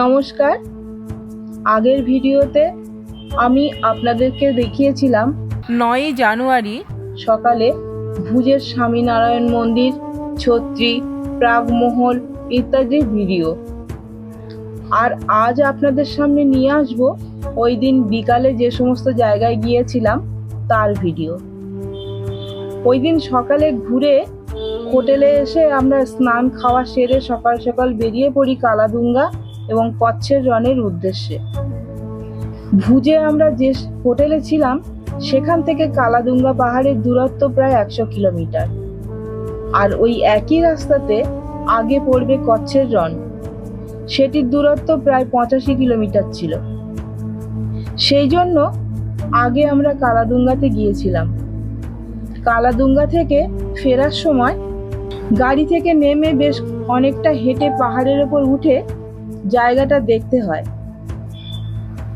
নমস্কার। আগের ভিডিওতে আমি আপনাদেরকে দেখিয়েছিলাম নয়ই জানুয়ারি সকালে ভুজের স্বামীনারায়ণ মন্দির ছত্রী প্রাগমহল ইত্যাদির ভিডিও। আর আজ আপনাদের সামনে নিয়ে আসব ওই দিন বিকালে যে সমস্ত জায়গায় গিয়েছিলাম তার ভিডিও। ওই দিন সকালে ঘুরে হোটেলে এসে আমরা স্নান খাওয়া সেরে সকাল সকাল বেরিয়ে পড়ি কালাদুঙ্গা এবং কচ্ছের রনের উদ্দেশ্যে। ভুজে আমরা যে হোটেলে ছিলাম, সেখান থেকে কালাদুঙ্গা পাহাড়ের দূরত্ব প্রায় একশো কিলোমিটার। আর ওই একই রাস্তাতে আগে পড়বে কচ্ছের রন সেটির দূরত্ব প্রায় পঁচাশি কিলোমিটার ছিল। সেই জন্য আগে আমরা কালাদুঙ্গাতে গিয়েছিলাম। কালাদুঙ্গা থেকে ফেরার সময় গাড়ি থেকে নেমে বেশ অনেকটা হেঁটে পাহাড়ের ওপর উঠে জায়গাটা দেখতে হয়।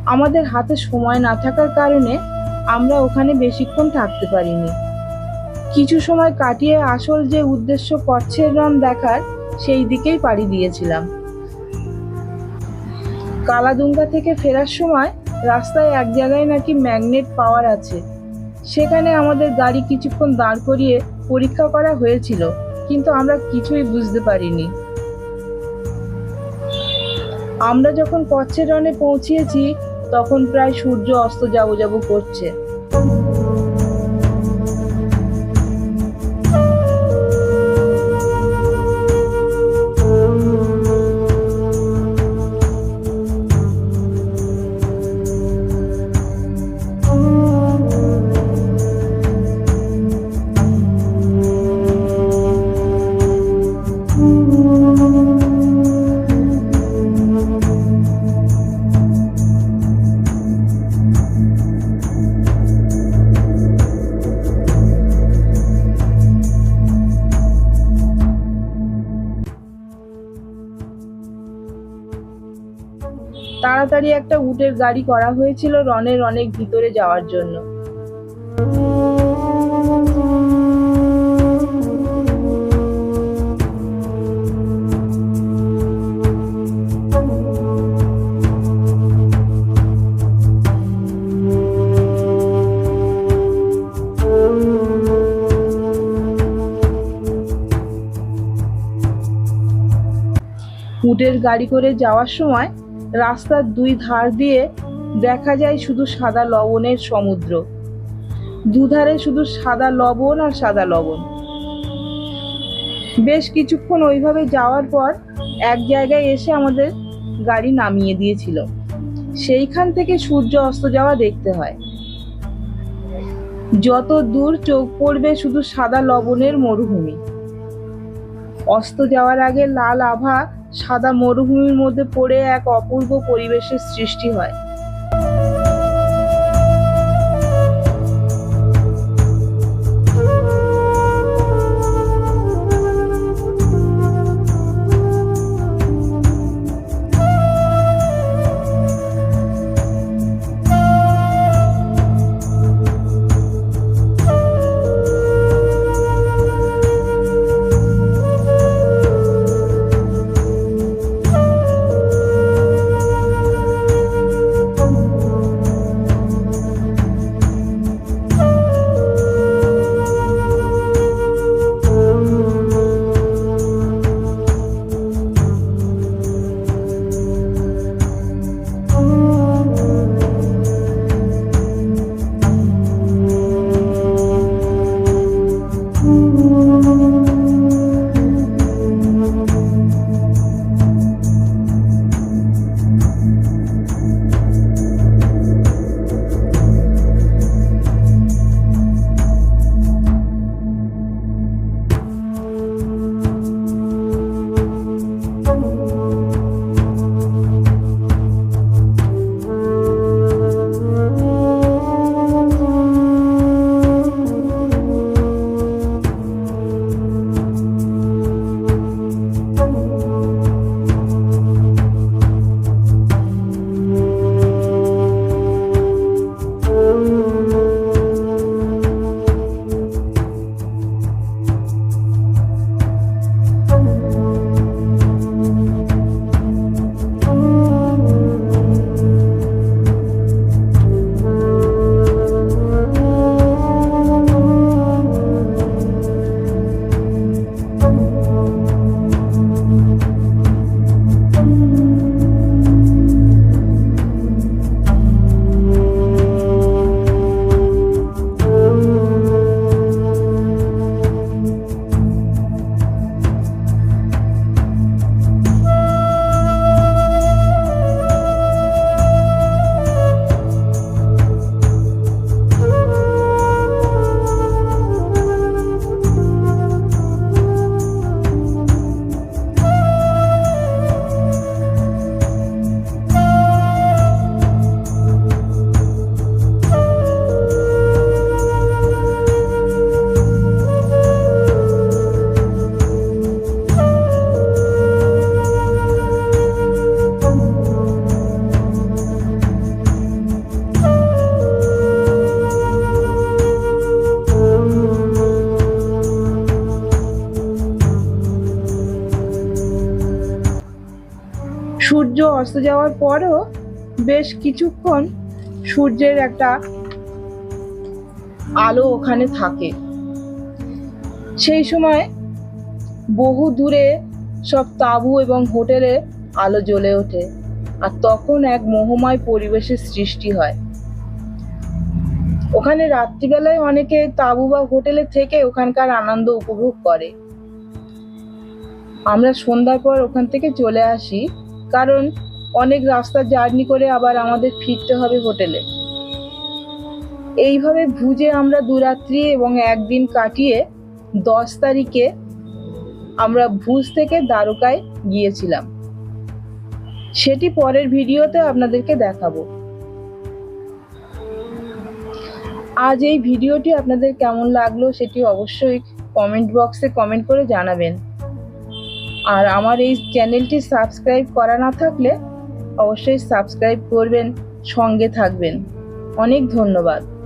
আমাদের হাতে সময় না থাকার কারণে আমরা ওখানে বেশিক্ষণ থাকতে পারিনি। কিছু সময় কাটিয়ে আসল যে উদ্দেশ্য কচ্ছের রন দেখার, সেই দিকেই পাড়ি দিয়েছিলাম। কালাদুঙ্গা থেকে ফেরার সময় রাস্তায় এক জায়গায় নাকি ম্যাগনেট পাওয়ার আছে। সেখানে আমাদের গাড়ি কিছুক্ষণ দাঁড় করিয়ে পরীক্ষা করা হয়েছিল, কিন্তু আমরা কিছুই বুঝতে পারিনি। আমরা যখন কচ্ছের রনে পৌঁছিয়েছি তখন প্রায় সূর্য অস্ত যাব যাব করছে। তাড়াতাড়ি একটা উটের গাড়ি করা হয়েছিল রনের অনেক ভিতরে যাওয়ার জন্য। উটের গাড়ি করে যাওয়ার সময় রাস্তার দুই ধার দিয়ে দেখা যায় শুধু সাদা লবণের সমুদ্র। দুধারে শুধু সাদা লবণ আর সাদা লবণ। বেশ কিছুক্ষণ ওইভাবে যাওয়ার পর এক জায়গায় এসে আমাদের গাড়ি নামিয়ে দিয়েছিল। সেইখান থেকে সূর্য অস্ত যাওয়া দেখতে হয়। যত দূর চোখ পড়বে শুধু সাদা লবণের মরুভূমি। অস্ত যাওয়ার আগে লাল আভা সাদা মরুভূমির মধ্যে পড়ে এক অপূর্ব পরিবেশের সৃষ্টি হয়। 呜。অস্ত যাওয়ার পরও বেশ কিছুক্ষণ সূর্যের একটা আলো ওখানে থাকে। সেই সময় বহু দূরে সব তাঁবু এবং হোটেলে আলো জ্বলে ওঠে আর তখন এক মোহময় পরিবেশের সৃষ্টি হয়। ওখানে রাত্রিবেলায় অনেকে তাঁবু বা হোটেলে থেকে ওখানকার আনন্দ উপভোগ করে। আমরা সন্ধ্যার পর ওখান থেকে চলে আসি, কারণ অনেক রাস্তা জার্নি করে আবার আমাদের ফিরতে হবে হোটেলে। এইভাবে ভুজে আমরা দুরাত্রি এবং একদিন কাটিয়ে দশ তারিখে আমরা ভুজ থেকে দ্বারকায় গিয়েছিলাম। সেটি পরের ভিডিওতে আপনাদেরকে দেখাবো। আজ এই ভিডিওটি আপনাদের কেমন লাগল সেটি অবশ্যই কমেন্ট বক্সে কমেন্ট করে জানাবেন। আর আমার এই চ্যানেলটি সাবস্ক্রাইব করা না থাকলে অবশ্যই সাবস্ক্রাইব করবেন সঙ্গে থাকবেন। অনেক ধন্যবাদ।